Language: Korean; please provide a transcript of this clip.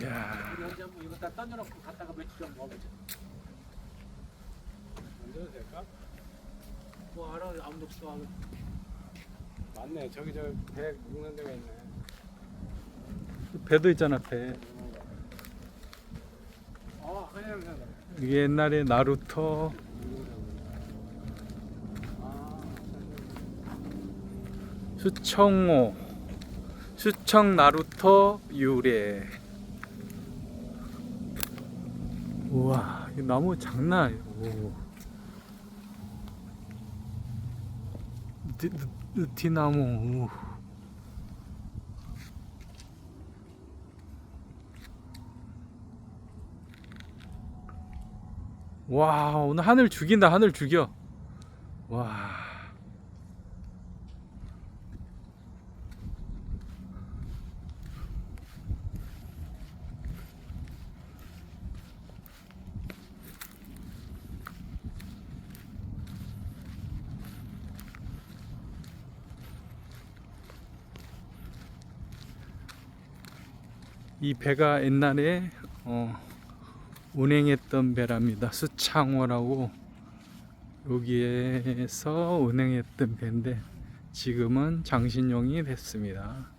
이야. 우리 한번 이거 다 던져놓고 갔다가 며칠 좀 먹어보자. 만져도 될까? 뭐 알아 아무도 하고. 맞네. 저기 저배 묵는 데가 있네. 배도 있잖아 배. 어, 그냥 그냥. 이게 옛날에 나루토 아, 수청호 수청 나루토 유래. 우와 이 나무 장난 느, 느티나무. 우. 와 오늘 하늘 죽인다 하늘 죽여 와 이 배가 옛날에 어, 운행했던 배랍니다. 수창호라고 여기에서 운행했던 배인데 지금은 장신용이 됐습니다.